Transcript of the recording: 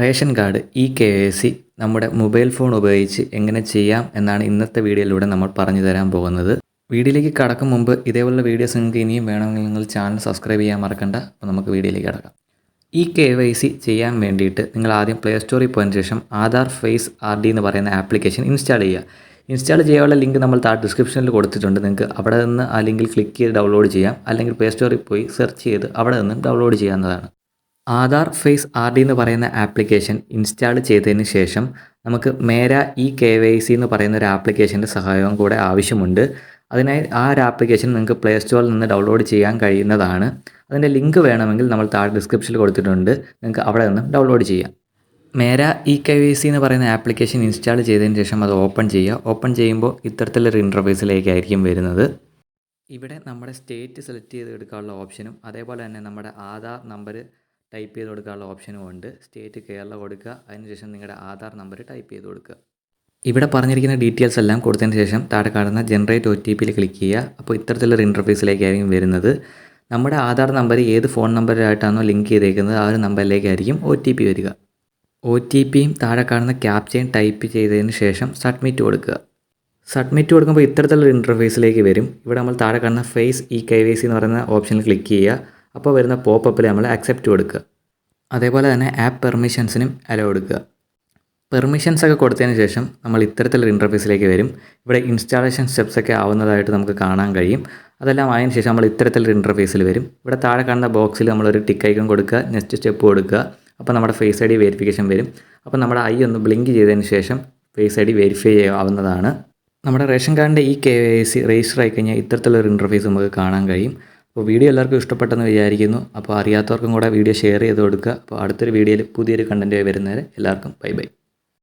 Ration card E K Y C നമ്മുടെ mobile phone ഉപയോഗിച്ച് എങ്ങനെ ചെയ്യാം എന്നാണ് ഇന്നത്തെ വീഡിയോയിലൂടെ നമ്മൾ പറഞ്ഞു തരാൻ പോകുന്നത്. വീഡിയോയിലേക്ക് കടക്കും മുമ്പ് ഇതേപോലുള്ള വീഡിയോസ് നിങ്ങൾക്ക് ഇനിയും വേണമെങ്കിൽ നിങ്ങൾ ചാനൽ സബ്സ്ക്രൈബ് ചെയ്യാൻ മറക്കണ്ട. അപ്പോൾ നമുക്ക് വീഡിയോയിലേക്ക് കടക്കാം. ഈ കെ വൈ സി ചെയ്യാൻ വേണ്ടിയിട്ട് നിങ്ങൾ ആദ്യം പ്ലേ സ്റ്റോറിൽ പോയതിന് ശേഷം ആധാർ ഫേസ് ആർ ഡി എന്ന് പറയുന്ന ആപ്ലിക്കേഷൻ ഇൻസ്റ്റാൾ ചെയ്യുക. ഇൻസ്റ്റാൾ ചെയ്യാനുള്ള ലിങ്ക് നമ്മൾ താഴെ ഡിസ്ക്രിപ്ഷനിൽ കൊടുത്തിട്ടുണ്ട്. നിങ്ങൾക്ക് അവിടെ നിന്ന് ആ ലിങ്കിൽ ക്ലിക്ക് ചെയ്ത് ഡൗൺലോഡ് ചെയ്യാം. അല്ലെങ്കിൽ പ്ലേ സ്റ്റോറിൽ പോയി സെർച്ച് ചെയ്ത് അവിടെ നിന്ന് ഡൗൺലോഡ് ചെയ്യാവുന്നതാണ്. ആധാർ ഫേസ് ആർ ഡി എന്ന് പറയുന്ന ആപ്ലിക്കേഷൻ ഇൻസ്റ്റാൾ ചെയ്തതിന് ശേഷം നമുക്ക് Mera e K Y C എന്ന് പറയുന്ന ഒരു ആപ്ലിക്കേഷന്റെ സഹായവും കൂടെ ആവശ്യമുണ്ട്. അതിനായി ആ ഒരു ആപ്ലിക്കേഷൻ നിങ്ങൾക്ക് പ്ലേ സ്റ്റോറിൽ നിന്ന് ഡൗൺലോഡ് ചെയ്യാൻ കഴിയുന്നതാണ്. അതിന്റെ ലിങ്ക് വേണമെങ്കിൽ നമ്മൾ താഴെ ഡിസ്ക്രിപ്ഷനിൽ കൊടുത്തിട്ടുണ്ട്. നിങ്ങൾക്ക് അവിടെ നിന്ന് ഡൗൺലോഡ് ചെയ്യാം. Mera e K Y C എന്ന് പറയുന്ന ആപ്ലിക്കേഷൻ ഇൻസ്റ്റാൾ ചെയ്തതിന് ശേഷം അത് ഓപ്പൺ ചെയ്യുക. ഓപ്പൺ ചെയ്യുമ്പോൾ ഇത്തരത്തിലൊരു ഇന്റർഫേസിലേക്കായിരിക്കും വരുന്നത്. ഇവിടെ നമ്മുടെ സ്റ്റേറ്റ് സെലക്ട് ചെയ്ത് എടുക്കാനുള്ള ഓപ്ഷനും അതേപോലെ തന്നെ നമ്മുടെ ആധാർ നമ്പർ ടൈപ്പ് ചെയ്ത് കൊടുക്കാനുള്ള ഓപ്ഷനും ഉണ്ട്. സ്റ്റേറ്റ് കേരള കൊടുക്കുക. അതിനുശേഷം നിങ്ങളുടെ ആധാർ നമ്പർ ടൈപ്പ് ചെയ്ത് കൊടുക്കുക. ഇവിടെ പറഞ്ഞിരിക്കുന്ന ഡീറ്റെയിൽസ് എല്ലാം കൊടുത്തതിന് ശേഷം താഴെ കാണുന്ന ജനറേറ്റ് ഒ ടി പിയിൽ ക്ലിക്ക് ചെയ്യുക. അപ്പോൾ ഇത്തരത്തിലൊരു ഇന്റർഫേസിലേക്കായിരിക്കും വരുന്നത്. നമ്മുടെ ആധാർ നമ്പർ ഏത് ഫോൺ നമ്പറായിട്ടാണോ ലിങ്ക് ചെയ്തേക്കുന്നത് ആ ഒരു നമ്പറിലേക്കായിരിക്കും ഒ ടി പി വരിക. ഒ ടി പിയും താഴെ കാണുന്ന ക്യാപ്ചയും ടൈപ്പ് ചെയ്തതിന് ശേഷം സബ്മിറ്റ് കൊടുക്കുക. സബ്മിറ്റ് കൊടുക്കുമ്പോൾ ഇത്തരത്തിലുള്ള ഇന്റർഫേസിലേക്ക് വരും. ഇവിടെ നമ്മൾ താഴെ കാണുന്ന face E K Y C എന്ന് പറയുന്ന ഓപ്ഷനിൽ ക്ലിക്ക് ചെയ്യുക. അപ്പോൾ വരുന്ന പോപ്പപ്പിൽ നമ്മൾ അക്സെപ്റ്റ് കൊടുക്കുക. അതേപോലെ തന്നെ ആപ്പ് പെർമിഷൻസിനും അലോ കൊടുക്കുക. പെർമിഷൻസ് ഒക്കെ കൊടുത്തതിന് ശേഷം നമ്മൾ ഇത്തരത്തിലൊരു ഇന്റർഫേസിലേക്ക് വരും. ഇവിടെ ഇൻസ്റ്റാളേഷൻ സ്റ്റെപ്സ് ഒക്കെ ആവുന്നതായിട്ട് നമുക്ക് കാണാൻ കഴിയും. അതെല്ലാം ആയതിനു ശേഷം നമ്മൾ ഇത്തരത്തിലൊരു ഇന്റർഫേസിൽ വരും. ഇവിടെ താഴെ കാണുന്ന ബോക്സിൽ നമ്മളൊരു ടിക്ക് ഐക്കൺ കൊടുക്കുക നെക്സ്റ്റ് സ്റ്റെപ്പ് കൊടുക്കുക. അപ്പോൾ നമ്മുടെ ഫേസ് ഐ ഡി വെരിഫിക്കേഷൻ വരും. അപ്പോൾ നമ്മുടെ ഐ ഒന്ന് ബ്ലിങ്ക് ചെയ്തതിന് ശേഷം ഫേസ് ഐ ഡി വെരിഫൈ ചെയ്യാവുന്നതാണ്. നമ്മുടെ റേഷൻ കാർഡിന്റെ ഈ കെ വൈ സി രജിസ്റ്റർ ആയി കഴിഞ്ഞാൽ ഇത്തരത്തിലൊരു ഇന്റർഫേസ് നമുക്ക് കാണാൻ കഴിയും. അപ്പോൾ വീഡിയോ എല്ലാവർക്കും ഇഷ്ടപ്പെട്ടെന്ന് വിചാരിക്കുന്നു. അപ്പോൾ അറിയാത്തവർക്കും കൂടെ വീഡിയോ ഷെയർ ചെയ്ത് കൊടുക്കുക. അപ്പോൾ അടുത്തൊരു വീഡിയോയിൽ പുതിയൊരു കണ്ടന്റ് വരുന്നവരെ എല്ലാവർക്കും ബൈ ബൈ.